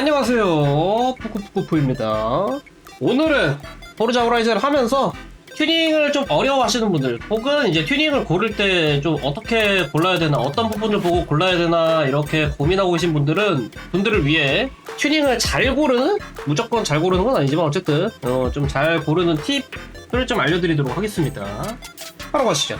안녕하세요. 푸쿠푸쿠푸입니다. 오늘은 포르자 호라이즌을 하면서 튜닝을 좀 어려워하시는 분들 혹은 이제 튜닝을 고를 때 좀 어떻게 골라야 되나 어떤 부분을 보고 골라야 되나 이렇게 고민하고 계신 분들은 분들을 위해 튜닝을 잘 고르는 무조건 잘 고르는 건 아니지만 어쨌든 어, 좀 잘 고르는 팁을 좀 알려드리도록 하겠습니다. 바로 가시죠.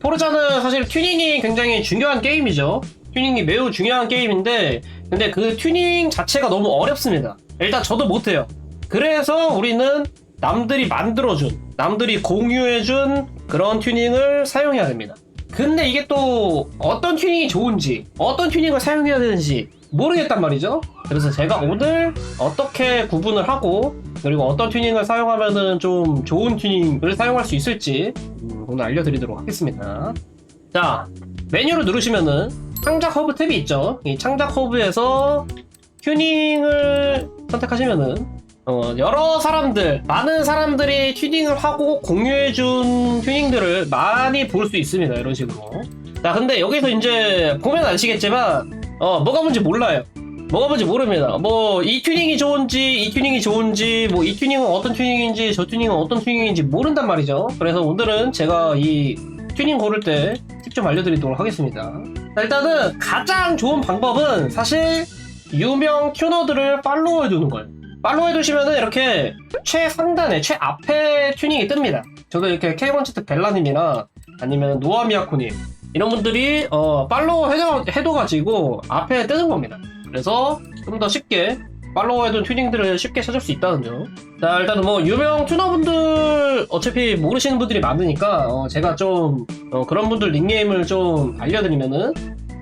포르자는 사실 튜닝이 굉장히 중요한 게임이죠. 튜닝이 매우 중요한 게임인데, 근데 그 튜닝 자체가 너무 어렵습니다. 일단 저도 못해요. 그래서 우리는 남들이 만들어준, 남들이 공유해준 그런 튜닝을 사용해야 됩니다. 근데 이게 또 어떤 튜닝이 좋은지, 어떤 튜닝을 사용해야 되는지 모르겠단 말이죠. 그래서 제가 오늘 어떻게 구분을 하고, 그리고 어떤 튜닝을 사용하면은 좀 좋은 튜닝을 사용할 수 있을지 음, 오늘 알려드리도록 하겠습니다. 자, 메뉴를 누르시면은 창작 허브 탭이 있죠. 이 창작 허브에서 튜닝을 선택하시면은 어, 여러 사람들, 많은 사람들이 튜닝을 하고 공유해준 튜닝들을 많이 볼 수 있습니다. 이런 식으로. 자, 근데 여기서 이제 보면 아시겠지만, 어, 뭐가 뭔지 몰라요. 뭐가 뭔지 모릅니다. 뭐, 이 튜닝이 좋은지, 이 튜닝이 좋은지, 뭐, 이 튜닝은 어떤 튜닝인지, 저 튜닝은 어떤 튜닝인지 모른단 말이죠. 그래서 오늘은 제가 이 튜닝 고를 때 팁 좀 알려드리도록 하겠습니다. 자, 일단은 가장 좋은 방법은 사실 유명 튜너들을 팔로우해 두는 거예요. 팔로우해 두시면은 이렇게 최상단에, 최앞에 튜닝이 뜹니다. 저도 이렇게 K1 치트 벨라님이나 아니면 노아미야코님 이런 분들이 어, 팔로우 해둬, 해둬가지고 앞에 뜨는 겁니다. 그래서 좀 더 쉽게 팔로우해둔 튜닝들을 쉽게 찾을 수 있다는 점. 자, 일단은 뭐, 유명 튜너분들, 어차피 모르시는 분들이 많으니까, 어, 제가 좀, 어, 그런 분들 닉네임을 좀 알려드리면은,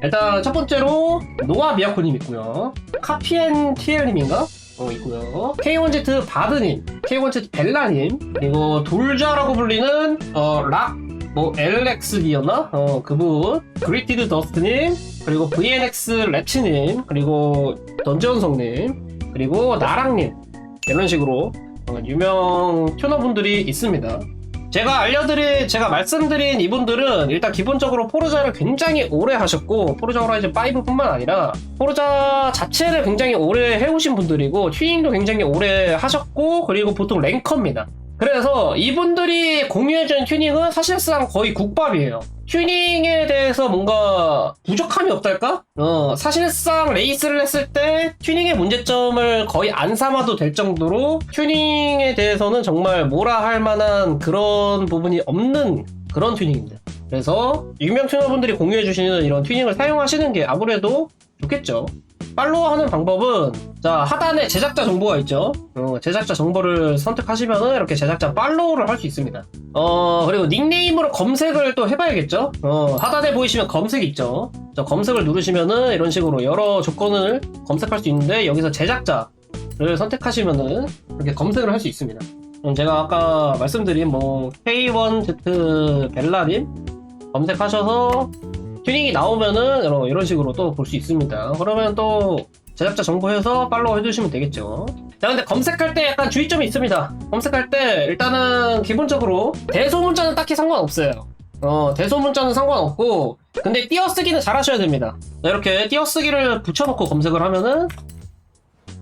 일단 첫 번째로, 노아 미야코님 있고요. 카피엔 TL님인가? 어, 있고요. K1Z 바드님, K1Z 벨라님, 그리고 돌자라고 불리는, 어, 락, 뭐, LXD였나? 어, 그분, 그리티드 더스트님, 그리고 VNX 랩치님, 그리고 던전성님, 그리고 나랑님, 이런 식으로 어, 유명 튜너분들이 있습니다. 제가 알려드린, 제가 말씀드린 이분들은 일단 기본적으로 포르자를 굉장히 오래 하셨고, 포르자 호라이즌 5뿐만 아니라, 포르자 자체를 굉장히 오래 해오신 분들이고, 튜닝도 굉장히 오래 하셨고, 그리고 보통 랭커입니다. 그래서 이분들이 공유해준 튜닝은 사실상 거의 국밥이에요. 튜닝에 대해서 뭔가 부족함이 없달까? 어, 사실상 레이스를 했을 때 튜닝의 문제점을 거의 안 삼아도 될 정도로 튜닝에 대해서는 정말 뭐라 할 만한 그런 부분이 없는 그런 튜닝입니다. 그래서 유명 튜너분들이 공유해주시는 이런 튜닝을 사용하시는 게 아무래도 좋겠죠. 팔로우 하는 방법은 자 하단에 제작자 정보가 있죠? 어, 제작자 정보를 선택하시면 이렇게 제작자 팔로우를 할 수 있습니다. 어 그리고 닉네임으로 검색을 또 해봐야겠죠? 어, 하단에 보이시면 검색 있죠? 저 검색을 누르시면은 이런 식으로 여러 조건을 검색할 수 있는데 여기서 제작자를 선택하시면은 이렇게 검색을 할 수 있습니다. 음, 제가 아까 말씀드린 뭐 K1Z 벨라님 검색하셔서 튜닝이 나오면은 이런- 이런 식으로 또 볼 수 있습니다. 그러면 또 제작자 정보해서 팔로우 해주시면 되겠죠. 자, 근데 검색할 때 약간 주의점이 있습니다. 검색할 때 일단은 기본적으로 대소문자는 딱히 상관없어요. 어, 대소문자는 상관없고, 근데 띄어쓰기는 잘 하셔야 됩니다. 자, 이렇게 띄어쓰기를 붙여놓고 검색을 하면은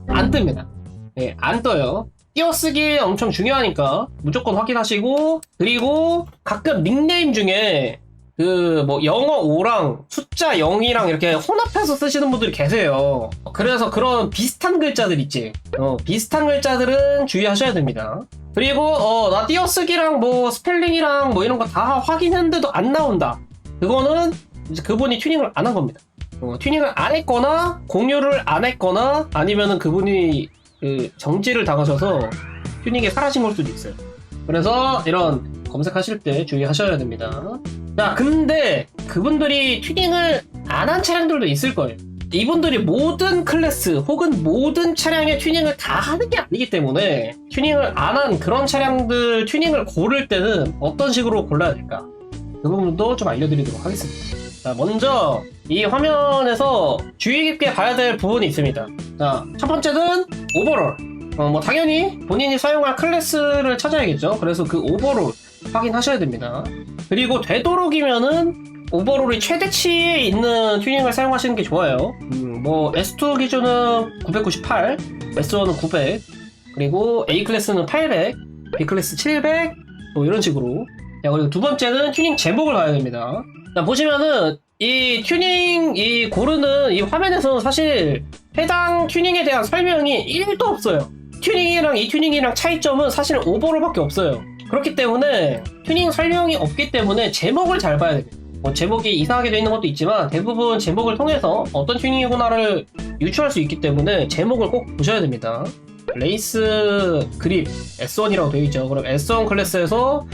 안 뜹니다. 예, 안 떠요. 띄어쓰기 엄청 중요하니까 무조건 확인하시고, 그리고 가끔 닉네임 중에 그 뭐 영어 5랑 숫자 0이랑 이렇게 혼합해서 쓰시는 분들이 계세요. 그래서 그런 비슷한 글자들 있지. 어, 비슷한 글자들은 주의하셔야 됩니다. 그리고 어, 나 띄어쓰기랑 뭐 스펠링이랑 뭐 이런 거 다 확인했는데도 안 나온다. 그거는 이제 그분이 튜닝을 안 한 겁니다. 어, 튜닝을 안 했거나 공유를 안 했거나 아니면은 그분이 그 정지를 당하셔서 튜닝이 사라진 걸 수도 있어요. 그래서 이런 검색하실 때 주의하셔야 됩니다. 자, 근데 그분들이 튜닝을 안 한 차량들도 있을 거예요. 이분들이 모든 클래스 혹은 모든 차량의 튜닝을 다 하는 게 아니기 때문에 튜닝을 안 한 그런 차량들 튜닝을 고를 때는 어떤 식으로 골라야 될까? 그 부분도 좀 알려드리도록 하겠습니다. 자, 먼저 이 화면에서 주의 깊게 봐야 될 부분이 있습니다. 자, 첫 번째는 오버롤. 어, 뭐 당연히 본인이 사용할 클래스를 찾아야겠죠. 그래서 그 오버롤 확인하셔야 됩니다. 그리고 되도록이면은 오버롤이 최대치에 있는 튜닝을 사용하시는 게 좋아요. 음, 뭐 S2 기준은 998, S1은 900, 그리고 A 클래스는 800, B 클래스 700, 뭐 이런 식으로. 자, 그리고 두 번째는 튜닝 제목을 봐야 됩니다. 자, 보시면은 이 튜닝 이 고르는 이 화면에서는 사실 해당 튜닝에 대한 설명이 1도 없어요. 튜닝이랑 이 튜닝이랑 차이점은 사실 오버롤밖에 없어요. 그렇기 때문에 튜닝 설명이 없기 때문에 제목을 잘 봐야 됩니다. 뭐 제목이 이상하게 되어 있는 것도 있지만 대부분 제목을 통해서 어떤 튜닝이구나를 유추할 수 있기 때문에 제목을 꼭 보셔야 됩니다. 레이스 그립 S1이라고 되어 있죠. 그럼 S1 클래스에서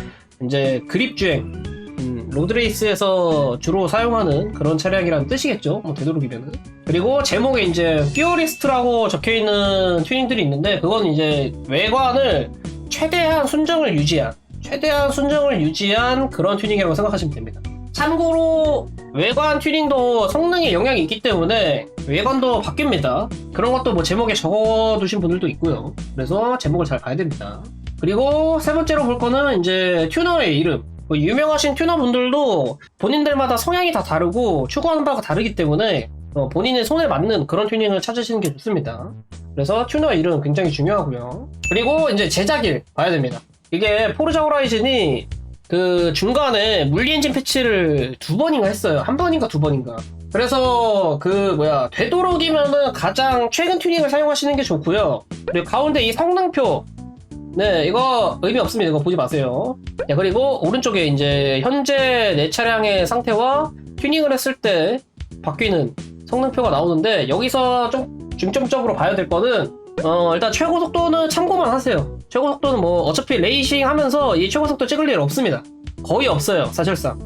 이제 그립 주행 음, 로드레이스에서 주로 사용하는 그런 차량이라는 뜻이겠죠. 뭐 되도록이면은. 그리고 제목에 이제 퓨어리스트라고 적혀 있는 튜닝들이 있는데 그건 이제 외관을 최대한 순정을 유지한 최대한 순정을 유지한 그런 튜닝이라고 생각하시면 됩니다. 참고로 외관 튜닝도 성능에 영향이 있기 때문에 외관도 바뀝니다. 그런 것도 뭐 제목에 적어두신 분들도 있고요. 그래서 제목을 잘 봐야 됩니다. 그리고 세 번째로 볼 거는 이제 튜너의 이름. 뭐 유명하신 튜너분들도 본인들마다 성향이 다 다르고 추구하는 바가 다르기 때문에 어, 본인의 손에 맞는 그런 튜닝을 찾으시는 게 좋습니다. 그래서 튜너의 이름 굉장히 중요하고요. 그리고 이제 제작일 봐야 됩니다. 이게 포르자 호라이즌이 그 중간에 물리 엔진 패치를 두 번인가 했어요. 한 번인가 두 번인가. 그래서 그 뭐야 되도록이면은 가장 최근 튜닝을 사용하시는 게 좋고요. 그리고 가운데 이 성능표 네, 이거 의미 없습니다. 이거 보지 마세요. 야, 그리고 오른쪽에 이제 현재 내 차량의 상태와 튜닝을 했을 때 바뀌는 성능표가 나오는데 여기서 좀 중점적으로 봐야 될 거는 어, 일단 최고 속도는 참고만 하세요. 최고 속도는 뭐 어차피 레이싱 하면서 이 최고 속도 찍을 일 없습니다. 거의 없어요, 사실상.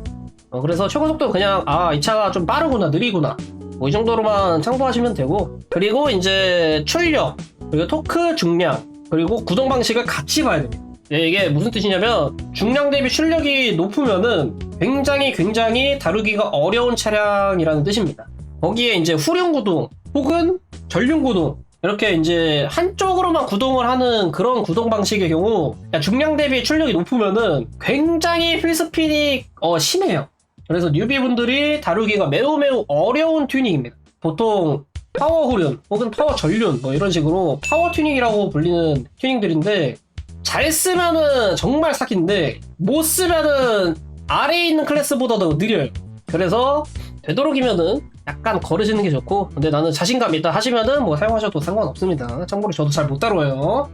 어, 그래서 최고 속도 그냥 아, 이 차가 좀 빠르구나, 느리구나. 뭐 이 정도로만 참고하시면 되고 그리고 이제 출력, 그리고 토크 중량, 그리고 구동 방식을 같이 봐야 됩니다. 예, 이게 무슨 뜻이냐면 중량 대비 출력이 높으면은 굉장히 굉장히 다루기가 어려운 차량이라는 뜻입니다. 거기에 이제 후륜 구동 혹은 전륜 구동 이렇게 이제 한쪽으로만 구동을 하는 그런 구동 방식의 경우 야, 중량 대비 출력이 높으면은 굉장히 휠스핀이 어, 심해요. 그래서 뉴비분들이 다루기가 매우 매우 어려운 튜닝입니다. 보통 파워 후륜 혹은 파워 전륜 뭐 이런 식으로 파워 튜닝이라고 불리는 튜닝들인데 잘 쓰면은 정말 사기인데 못 쓰면은 아래에 있는 클래스보다도 느려요. 그래서 되도록이면은 약간 거르시는 게 좋고 근데 나는 자신감 있다 하시면은 뭐 사용하셔도 상관없습니다. 참고로 저도 잘 못 다뤄요.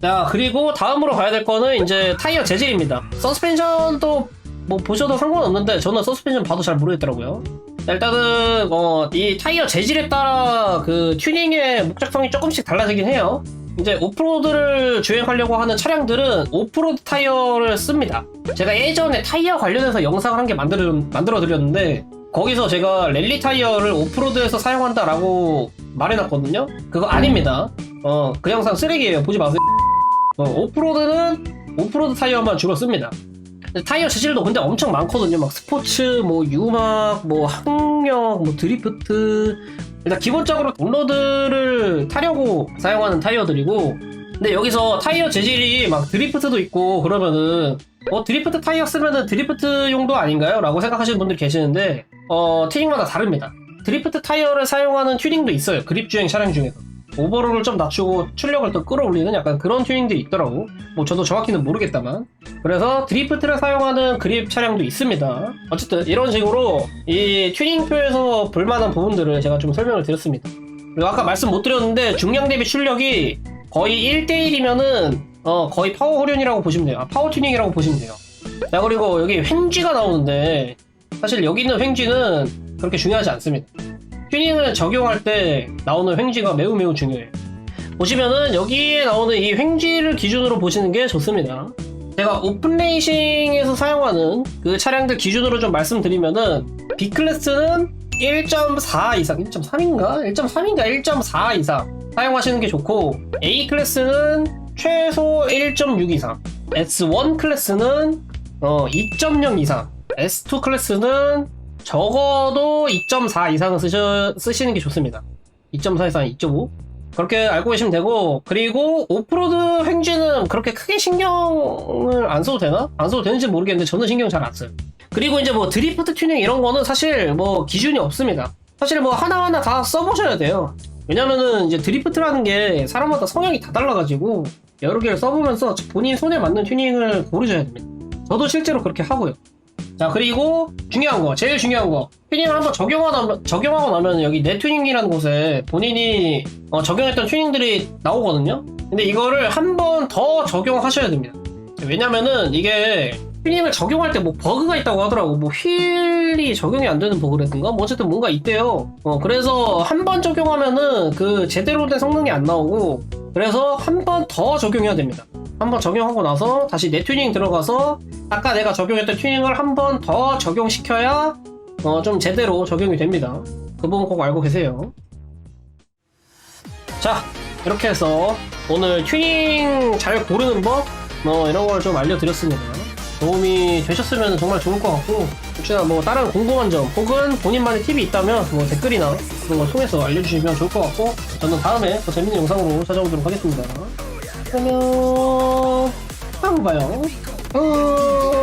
자 그리고 다음으로 가야 될 거는 이제 타이어 재질입니다. 서스펜션도 뭐 보셔도 상관없는데 저는 서스펜션 봐도 잘 모르겠더라고요. 자, 일단은 어, 이 타이어 재질에 따라 그 튜닝의 목적성이 조금씩 달라지긴 해요. 이제 오프로드를 주행하려고 하는 차량들은 오프로드 타이어를 씁니다. 제가 예전에 타이어 관련해서 영상을 한 개 만들어 드렸는데 거기서 제가 랠리 타이어를 오프로드에서 사용한다라고 말해놨거든요. 그거 아닙니다. 어, 그 영상 쓰레기예요. 보지 마세요. 어, 오프로드는 오프로드 타이어만 주로 씁니다. 타이어 재질도 근데 엄청 많거든요. 막 스포츠, 뭐 유막, 뭐 항력, 뭐 드리프트. 일단 기본적으로 온로드를 타려고 사용하는 타이어들이고, 근데 여기서 타이어 재질이 막 드리프트도 있고 그러면은 어 드리프트 타이어 쓰면은 드리프트 용도 아닌가요? 라고 생각하시는 분들이 계시는데 어 튜닝마다 다릅니다. 드리프트 타이어를 사용하는 튜닝도 있어요. 그립 주행 차량 중에서. 오버롤을 좀 낮추고 출력을 더 끌어올리는 약간 그런 튜닝들이 있더라고. 뭐 저도 정확히는 모르겠다만. 그래서 드리프트를 사용하는 그립 차량도 있습니다. 어쨌든 이런 식으로 이 튜닝표에서 볼만한 부분들을 제가 좀 설명을 드렸습니다. 그리고 아까 말씀 못 드렸는데 중량 대비 출력이 거의 1대1이면은 어 거의 파워 후륜이라고 보시면 돼요. 아, 파워 튜닝이라고 보시면 돼요. 자 그리고 여기 횡쥐가 나오는데 사실 여기 있는 횡쥐는 그렇게 중요하지 않습니다. 튜닝을 적용할 때 나오는 횡쥐가 매우 매우 중요해요. 보시면은 여기에 나오는 이 횡쥐를 기준으로 보시는 게 좋습니다. 제가 오픈레이싱에서 사용하는 그 차량들 기준으로 좀 말씀드리면은 B 클래스는 1.4 이상, 1.3인가? 1.3인가? 1.4 이상 사용하시는 게 좋고 A 클래스는 최소 1.6 이상, S1 클래스는 어, 2.0 이상, S2 클래스는 적어도 2.4 이상은 쓰셔, 쓰시는 게 좋습니다. 2.4 이상, 2.5 그렇게 알고 계시면 되고 그리고 오프로드 횡쥐는 그렇게 크게 신경을 안 써도 되나? 안 써도 되는지 모르겠는데 저는 신경 잘 안 써요. 그리고 이제 뭐 드리프트 튜닝 이런 거는 사실 뭐 기준이 없습니다. 사실 뭐 하나하나 다 써보셔야 돼요. 왜냐면은 이제 드리프트라는 게 사람마다 성향이 다 달라가지고 여러 개를 써보면서 본인 손에 맞는 튜닝을 고르셔야 됩니다. 저도 실제로 그렇게 하고요. 자 그리고 중요한 거 제일 중요한 거 튜닝을 한번 적용하고 나면, 적용하고 나면 여기 내 튜닝이라는 곳에 본인이 어, 적용했던 튜닝들이 나오거든요 근데 이거를 한 번 더 적용하셔야 됩니다 왜냐면은 이게 튜닝을 적용할 때 뭐 버그가 있다고 하더라고 뭐 휠이 적용이 안 되는 버그라든가 뭐 어쨌든 뭔가 있대요 어 그래서 한 번 적용하면은 그 제대로 된 성능이 안 나오고 그래서 한 번 더 적용해야 됩니다 한 번 적용하고 나서 다시 내 튜닝 들어가서 아까 내가 적용했던 튜닝을 한 번 더 적용시켜야 어, 좀 제대로 적용이 됩니다. 그 부분 꼭 알고 계세요. 자, 이렇게 해서 오늘 튜닝 잘 고르는 법 어, 이런 걸 좀 알려드렸습니다. 도움이 되셨으면 정말 좋을 것 같고 혹시나 뭐 다른 궁금한 점 혹은 본인만의 팁이 있다면 뭐 댓글이나 그런 걸 통해서 알려주시면 좋을 것 같고 저는 다음에 더 재밌는 영상으로 찾아오도록 하겠습니다. 그러면 다음 봐요. 어...